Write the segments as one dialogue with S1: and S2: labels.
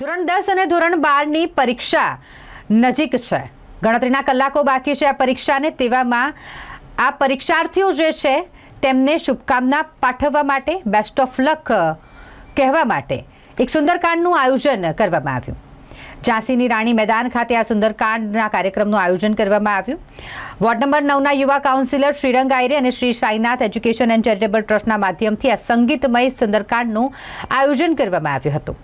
S1: ધોરણ દસ અને ધોરણ બારની પરીક્ષા નજીક છે. ગણતરીના કલાકો બાકી છે આ પરીક્ષાને, તેવામાં આ પરીક્ષાર્થીઓ જે છે, તેમને શુભકામના પાઠવવા માટે બેસ્ટ ઓફ લક કહેવા માટે એક સુંદરકાંડનું આયોજન કરવામાં આવ્યું. ઝાંસીની રાણી મેદાન ખાતે આ સુંદરકાંડના કાર્યક્રમનું આયોજન કરવામાં આવ્યું. વોર્ડ નંબર નવના યુવા કાઉન્સિલર શ્રીરંગ આયરે અને Shri Sainath education and charitable ટ્રસ્ટના માધ્યમથી આ સંગીતમય સુંદરકાંડનું આયોજન કરવામાં આવ્યું હતું.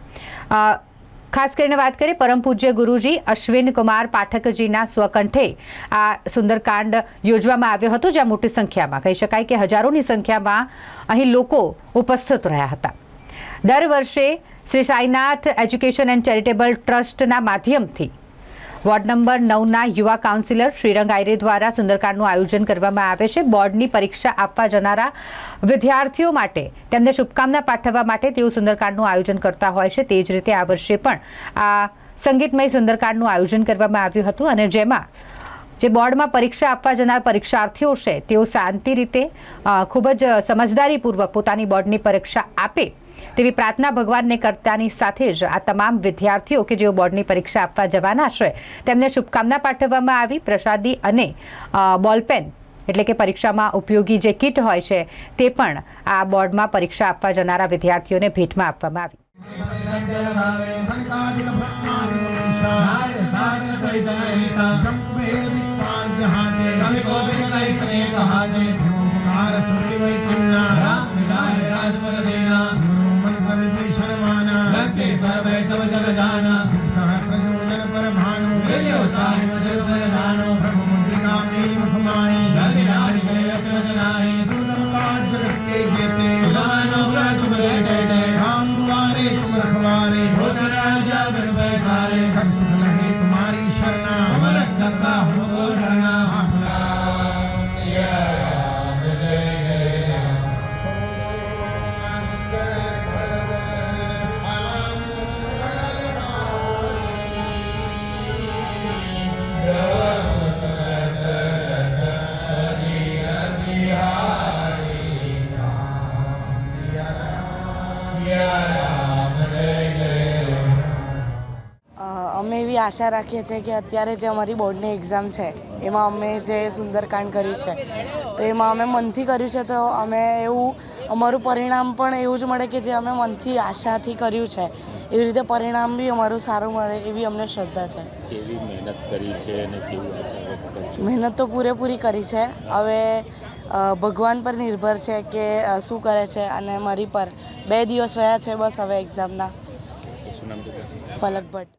S1: ખાસ કરીને વાત કરીએ પરમ પૂજ્ય ગુરુજી અશ્વિન કુમાર પાઠકજીના સ્વકંઠે આ સુંદરકાંડ યોજવામાં આવ્યો હતો, જ્યાં મોટી સંખ્યામાં કહી શકાય કે હજારોની સંખ્યામાં અહીં લોકો ઉપસ્થિત રહ્યા હતા. દર વર્ષે Shri Sainath education and charitable ટ્રસ્ટના માધ્યમથી વોર્ડ નંબર નવના યુવા કાઉન્સિલર શ્રીરંગ આયરે દ્વારા સુંદરકાંડનું આયોજન કરવામાં આવે છે. બોર્ડની પરીક્ષા આપવા જનારા વિદ્યાર્થીઓ માટે તેમને શુભકામના પાઠવવા માટે તેઓ સુંદરકાંડનું આયોજન કરતા હોય છે. તે જ રીતે આ વર્ષે પણ આ સંગીતમય સુંદરકાંડનું આયોજન કરવામાં આવ્યું હતું અને જેમાં જે બોર્ડમાં પરીક્ષા આપવા જનાર પરીક્ષાર્થીઓ છે, તેઓ શાંતિ રીતે ખૂબ જ સમજદારીપૂર્વક પોતાની બોર્ડની પરીક્ષા આપે તેવી પ્રાર્થના ભગવાનને કરતાની સાથે જ આ તમામ વિદ્યાર્થીઓ કે જેઓ બોર્ડની પરીક્ષા આપવા જવાના છે તેમને શુભકામના પાઠવવામાં આવી પ્રસાદી અને બોલપેન એટલે કે પરીક્ષામાં ઉપયોગી જે કીટ હોય છે તે પણ આ બોર્ડમાં પરીક્ષા આપવા જનારા વિદ્યાર્થીઓને ભેટમાં આપવામાં આવી
S2: राम
S3: અમે એવી આશા રાખીએ છીએ કે અત્યારે જે અમારી બોર્ડની એક્ઝામ છે, એમાં અમે જે સુંદરકાંડ કર્યું છે, તો એમાં અમે મનથી કર્યું છે, તો અમે એવું, અમારું પરિણામ પણ એવું જ મળે કે જે અમે મનથી, આશાથી કર્યું છે. એવી રીતે પરિણામ બી અમારું સારું મળે એવી અમને શ્રદ્ધા છે.
S4: કેવી મહેનત કરી છે અને કેવું કરી
S3: મહેનત તો પૂરેપૂરી કરી છે. હવે ભગવાન પર નિર્ભર છે કે શું કરે છે અને મારી પર બે દિવસ રહ્યા છે બસ હવે એક્ઝામના ફલક ભટ્ટ.